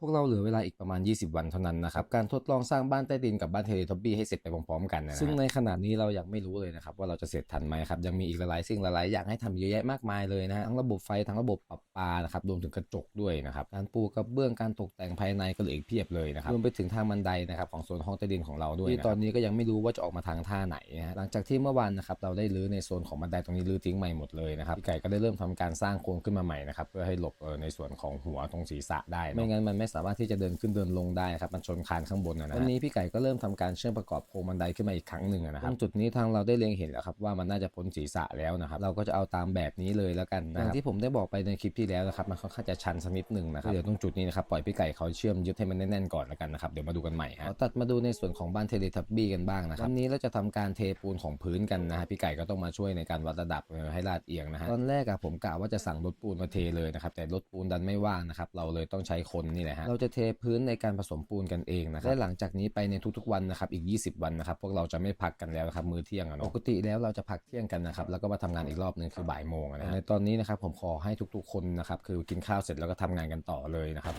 พวกเราเหลือเวลาอีกประมาณ 20 วันเท่านั้นนะครับ การทดลองสร้างบ้านใต้ดินกับบ้านเทเลทอบบี้ให้เสร็จไปพร้อมๆกันนะฮะซึ่งในขณะนี้เรายังไม่รู้เลยนะครับว่าเราจะเสร็จทันไหมครับ ยังมีอีกหลายๆสิ่งหลายๆอย่างให้ทำเยอะแยะมากมายเลยนะฮะทั้งระบบไฟทั้งระบบปรับปานะครับรวมถึงกระจกด้วยนะครับการปูกระเบื้องการตกแต่งภายในก็เหลืออีกเพียบเลยนะครับรวมไปถึงทางบันไดนะครับของโซนห้องใต้ดินของเราด้วยที่ตอนนี้ก็ยังไม่รู้ว่าจะออกมาทางท่าไหนนะฮะหลังจากที่เมื่อวานนะครับเราได้รื้อในโซนของบันไดตรงนี้รื้อทิ้งใหม่หมดเลยนะครับพี่ไก่ก็ได้เริ่มทำการสร้างโครงขึ้นมาใหม่นะครับเพื่อให้หลบเออในส่วนของหัวตรงศีรษะได้เนอะไม่งั้นมันไม่สามารถที่จะเดินขึ้นเดินลงได้ครับมันชนคานข้างบนนะนะวันนี้พี่ไก่ก็เริ่มทำการเชื่อมประกอบโครงบันไดขึ้นมาอีกครั้งหนึ่งนะครับตรงจุดนี้ทางเราได้เล็งเห็นแล้วครับว่ามันน่าจะพ้นศีรษะแล้วนะครับเราก็จะเอาตามแบบนี้เลยแล้วกันนะอย่างที่ผมได้บอกไปในคลิปที่แล้วนะครับมันค่อนข้างจะชันสักนิดหนึ่งนะครับเดี๋ยวตรงจุดนี้นะครับปล่อยพี่ไก่เขาเชื่อมยึดให้มันแน่นๆก่อนแล้วกันนะครับเดี๋ยวมาดูกันใหม่ฮะตัดมาดูในส่วนของบ้านเทเลทับบี้กันบ้างนะครับวันนี้เราจะทำการเทปูนของพื้นกันนะฮะพี่ไก่ก็ต้องมาช่วยในการวัดระดับเออให้ลาดเอียงนะฮะตอนแรกอะผมกะว่าจะสั่งรถปูนมาเทเลยนะครับแต่รถปูนดันไม่ว่างนะครับเราเลยต้องใช้คนนี่แหละฮะเราจะเทพื้นในการผสมปูนกันเองนะครับและหลังจากนี้ไปในทุกๆวันนะครับอีก 20 วันนะครับพวกเราจะไม่พักกันแล้วนะครับมื้อเที่ยงอะเนาะปกติแล้วเราจะพักเที่ยงกันนะครับแล้วก็มาทำงานอีกรอบหนึงคือบ่ายโมงอะนะฮะในตอนนี้นะครับผมขอให้ทุกๆคนนะครับคือกินข้าวเสร็จแล้วก็ทำงานกันต่อเลยนะครับ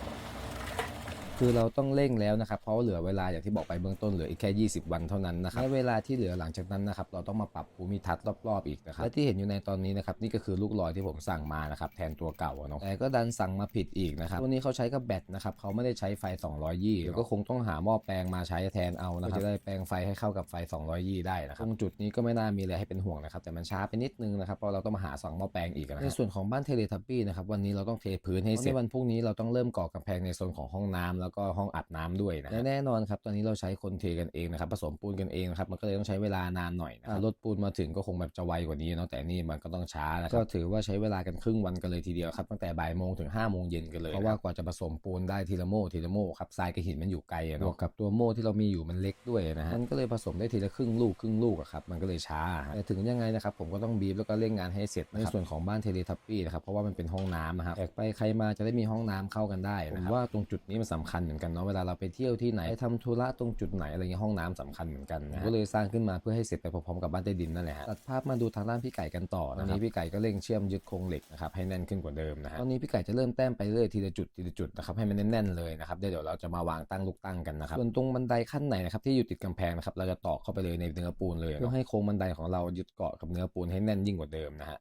คือเราต้องเร่งแล้วนะครับเพราะว่าเหลือเวลาอย่างที่บอกไปเบื้องต้นเหลืออีกแค่ 20 วันเท่านั้นนะครับและเวลาที่เหลือหลังจากนั้นนะครับเราต้องมาปรับภูมิทัศน์รอบๆอีกนะครับและที่เห็นอยู่ในตอนนี้นะครับนี่ก็คือลูกลอยที่ผมสั่งมานะครับแทนตัวเก่าอะเนาะแต่ก็ดันสั่งมาผิดอีกนะครับตัวนี้เขาใช้กับแบตนะครับเขาไม่ได้ใช้ไฟ 200ยี่เดี๋ยวก็คงต้องหาหม้อแปลงมาใช้แทนเอานะครับจะได้แปลงไฟให้เข้ากับไฟ 200ยี่ได้นะครับตรงจุดนี้ก็ไม่น่ามีอะไรให้เป็นห่วงนะครับแต่มันช้าไปนิดนึงนะครับเพราะเราต้องมาหาสั่งหม้อแปลงอีกนะในส่วนของบ้านเทเลทับบี้นะครับวันนี้เราต้องเทพื้นให้เสร็จวันพรุ่งนี้เราต้องเริ่มก่อกำแพงในโซนของห้องน้ำแล้วก็ห้องอาบน้ำด้วยนะและแน่นอนครับตอนนี้เราใช้คนเทกันเองนะครับผสมปูนกันเองนะครับมันก็เลยต้องใช้เวลานานหน่อยนะรถปูนมาถึงก็คงแบบจะไวกว่านี้เนาะแต่นี่มันก็ต้องช้านะครับก็ถือว่าใช้เวลากันครึ่งวันกันเลยทีเดียวครับตั้งแต่บ่ายโมงถึง5้าโมงเย็นกันเลยเพราะว่ากว่าจะผสมปูนได้ทีละโม่ทีละโม่ครับทรายกับหินมันอยู่ไกลอะเนาะบวกกับตัวโม่ที่เรามีอยู่มันเล็กด้วยนะฮะมันก็เลยผสมได้ทีละครึ่งลูกครึ่งลูกอะครับมันก็เลยช้าแต่ถึงยังไงนะครับผมก็ต้องบีบแล้วก็เร่งงานให้เสร็จในส่วนของบ้านเทเลทับปี้นะครับเพราะว่ามันเป็นห้องน้ำอะครับแขกไปใครมาจะได้มีห้องน้ำเข้ากันได้ผมว่าตรงจุดนี้มันสำคัญเหมือนกันเนาะเวลาเราไปเที่ยวที่ไหนไปทำธุระตรงจุดไหนอะไรเงี้ยห้องน้ำสำคัญเหมือนกันนะก็เลยสร้างขึ้นมาเพื่อให้เสร็จไปพร้อมๆกับบ้านใต้ดินนั่นแหละฮะตัดภาพมาดูทางด้านพี่ไก่กันต่อนะตอนนี้พี่ไก่ก็เร่งเชื่อมยึดโครงเหล็กนะครับให้แน่นขึ้นกว่าเดิมนะฮะตอนนี้พี่ไก่จะเริ่มแต้มไปเรื่อยทีละจุดทีละจุดนะครับให้มันแน่นๆเลยนะครับเดี๋ยวเราจะมาวางตั้งลูกตั้งกันนะครับส่วนตรงบันไดขั้นไหนนะครับที่อยู่ติดกำแพงนะครับเราจะตอกเข้าไปเลยในเนื้อปูนเลยเพื่อให้โครงบันไดของเรายึดเกาะกับเนื้อปูนให้แน่นยิ่งกว่าเดิมนะฮะ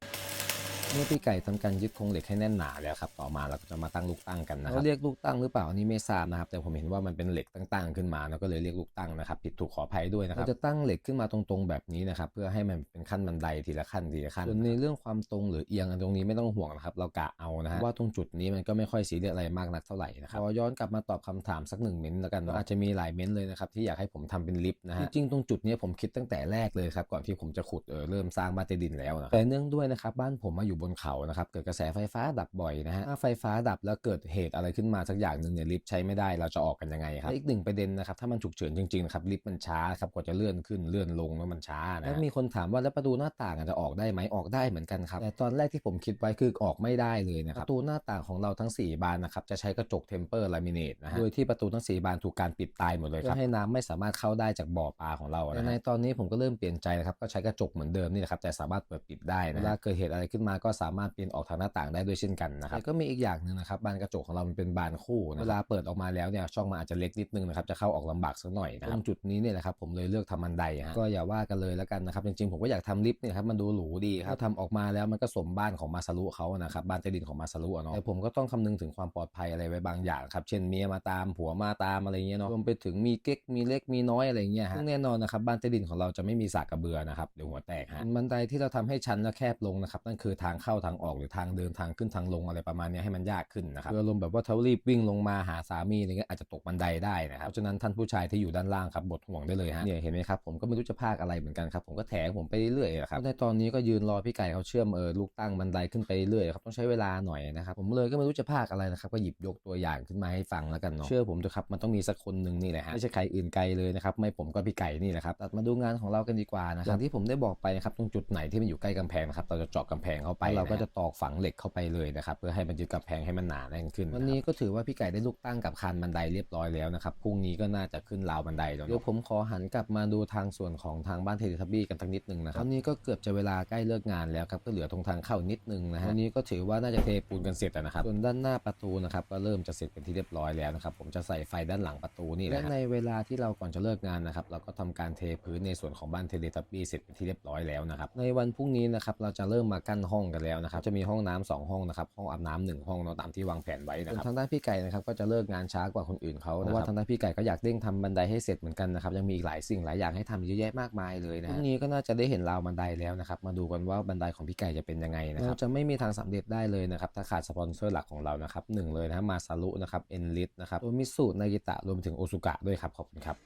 เมื่อพี่ไก่ทำการยึดโครงเหล็กให้แน่นหนาแล้วครับ ต่อมาเราก็จะมาตั้งลูกตั้งกันนะครับเขาเรียกลูกตั้งหรือเปล่าอันนี่ไม่ทราบนะครับ แต่ผมเห็นว่ามันเป็นเหล็กตั้งๆขึ้นมาแล้วก็เลยเรียกลูกตั้งนะครับ ผิดถูกขออภัยด้วยนะครับเราจะตั้งเหล็กขึ้นมาตรงๆแบบนี้นะครับเพื่อให้มันเป็นขั้นบันไดทีละขั้นทีละขั้นส่วนในเรื่องความตรงหรือเอียงอันตรงนี้ไม่ต้องห่วงนะครับเรากะเอานะฮะว่าตรงจุดนี้มันก็ไม่ค่อยซีเรียสอะไรมากนักเท่าไหร่นะครับขอย้อนกลับมาตอบคำถามสักหนึ่งเม้นต์แล้วกันเนอะอาจจะมีหลายเม้นต์เลยนะครับที่อยากให้ผมทำเป็นลิฟต์นะฮะจริงๆตรงจุดนี้ผมคิดตั้งแต่แรกเลยครับก่อนที่ผมจะขุดเออเริ่มสร้างบ้านใต้ดินแล้วนะแต่เนื่องด้วยนะครับบ้านผมมาอยู่บนเขานะครับเกิดกระแสไฟฟ้าดับบ่อยนะฮะถ้าไฟฟ้าดับแล้วเกิดเหตุอะไรขึ้นมาสักอย่างหนึ่งเนี่ยลิฟต์ใช้ไม่ได้เราจะออกกันยังไงครับและอีกหนึ่งประเด็นนะครับถ้ามันฉุกเฉินจริงๆนะครับลิฟต์มันช้าครับกว่าจะเลื่อนขึ้นเลื่อนลงแล้วมันช้านะแล้วมีคนถามว่าแล้วประตูหน้าต่างอะจะออกได้ไหมออกได้เหมือนกันครับแต่ตอนแรกที่ผมคิดไว้คือออกไม่ได้เลยนะครับประตูหน้าต่างของเราทั้ง 4 บานนะครับจะใช้กระจกเทมเปอร์ลามิเนตนะฮะโดยที่ประตูทั้ง 4 บานถูกการปิดตายหมดเลยครับเพื่อให้น้ำไม่สามารถเข้าได้จากบ่อปลาของเรานะในตอนนี้ผมก็เริ่มเปลี่ยนใจนะครับก็ใช้กระจกเหมือนเดิมนี่แหละครับแต่สามารถเปิดปิดได้นะเวลาเกิดเหตุอะไรขึ้นมาก็สามารถปีนออกทางหน้าต่างได้ด้วยเช่นกันนะครับก็มีอีกอย่างหนึ่งนะครับบานกระจกของเรามันเป็นบานคู่นะเวลาเปิดออกมาแล้วเนี่ยช่องมันอาจจะเล็กนิดนึงนะครับจะเข้าออกลำบากสักหน่อยนะตรงจุดนี้เนี่ยแหละครับผมเลยเลือกทำบันไดฮะก็อย่าว่ากันเลยแล้วกันนะครับจริงๆผมก็อยากทำลิฟต์เนี่ยครับมันดูหรูดีครับถ้าทำออกมาแล้วมันก็สมบ้านของมาซารุเขานะครับบ้านใต้ดินของมาซารุอะเนาะแต่ผมก็ต้องคำนึงถึงความปลอดภัยอะไรไว้บางอย่างครับเช่นเมียมาตามผัวมาตามอะไรเงี้ยเนาะรวมไปถึงมีเก๊กมีเล็กมีน้อยอะไรเงี้ยฮะซึ่งแน่นอนนะครับบ้านใต้ดินของเราจะไม่มีสากกระเบือนะครับเดี๋ยวหัวแตกฮะบันไดที่เราทำให้ชันและแคบลงนะครับนั่นคือทางเข้าทางออกหรือทางเดินทางขึ้นทางลงอะไรประมาณเนี้ยให้มันยากขึ้นนะครับคืออารมณ์แบบว่าเทารีบวิ่งลงมาหาสามีอะไรเงี้ยอาจจะตกบันไดได้นะครับเพราะฉะนั้นท่านผู้ชายที่อยู่ด้านล่างครับบทห่วงได้เลยฮะเนี่ยเห็นไหมครับผมก็ไม่รู้จะพากอะไรเหมือนกันครับผมก็แถงผมไปเรื่อยๆอะครับในตอนนี้ก็ยืนรอพี่ไก่เขาเชื่อมเออลูกตั้งบันไดขึ้นไปเรื่อยๆครับต้องใช้เวลาหน่อยนะครับผมเลยก็ไม่รู้จะพากอะไรนะครับก็หยิบยกตัวอย่างขึ้นมาให้ฟังแล้วกันเนาะเชื่อผมเถอะครับมันต้องมีสักคนหนึ่งนี่แหละฮะไม่ใช่ใครอื่นไกลเลยนะครับไม่ผมก็พี่ไก่นี่แหละครับตัดมาดูงานของเรากันดีกว่านะครับอย่างที่ผมได้บอกไปนะครับตรงจุดไหนที่มันอยู่ใกล้กำแพงนะครับเราจะเจาะกำแพงเข้าไปเราก็จะตอกฝังเหล็กเข้าไปเลยนะครับเพื่อให้มันยึดกับแพงให้มันหนาแน่นขึ้น วันนี้ก็ถือว่าพี่ไก่ได้ลูกตั้งกับคานบันไดเรียบร้อยแล้วนะครับพรุ่งนี้ก็น่าจะขึ้นราวบันไดแล้วเดี๋ยวผมขอหันกลับมาดูทางส่วนของทางบ้านเทเลทับบี้กันสักนิดนึงนะครับตอนนี้ก็เกือบจะเวลาใกล้เลิกงานแล้วครับก็เหลือตรงทางเข้านิดนึงนะฮะวันนี้ก็ถือว่าน่าจะเทปูนกันเสร็จแล้วนะครับส่วนด้านหน้าประตูนะครับก็เริ่มจะเสร็จเป็นที่เรียบร้อยแล้วนะครับผมจะใส่ไฟด้านหลังประตูนี่แหละและในเวลาที่เราก่อนจะเลิกงานนะครับเราก็ทำการเทพื้นในส่วนของบ้านเทเลทับบี้เสร็จเป็นที่เรียบร้อยแล้วนะครับในวันพรุ่งนี้นะครับเราจะเริ่มมากั้นห้องกันแล้วนะครับจะมีห้องน้ำสองห้องนะครับห้องอาบน้ำหนึ่งห้องเนาะตามที่วางแผนไว้นะครับทางด้านพี่ไก่นะครับก็จะเลิกงานช้ากว่าคนอื่นเขาเพราะว่าทางด้านพี่ไก่ก็อยากเร่งทำบันไดให้เสร็จเหมือนกันนะครับยังมีอีกหลายสิ่งหลายอย่างให้ทำเยอะแยะมากมายเลยนะพรุ่งนี้ก็น่าจะได้เห็นราวบันไดแล้วนะครับมาดูกันว่าบันไดของพี่ไก่จะเป็นยังไงนะครับเราจะไม่มีทางสำเร็จได้เลยนะครับถ้าขาดสปอนเซอร์หลักของเรานะครับหนึ่งเลยนะมาซารุนะครับเอ็นลิสนะครับโอมิสุนากิตะรวมถึงโอซุกะด้วยครับขอบคุณครับ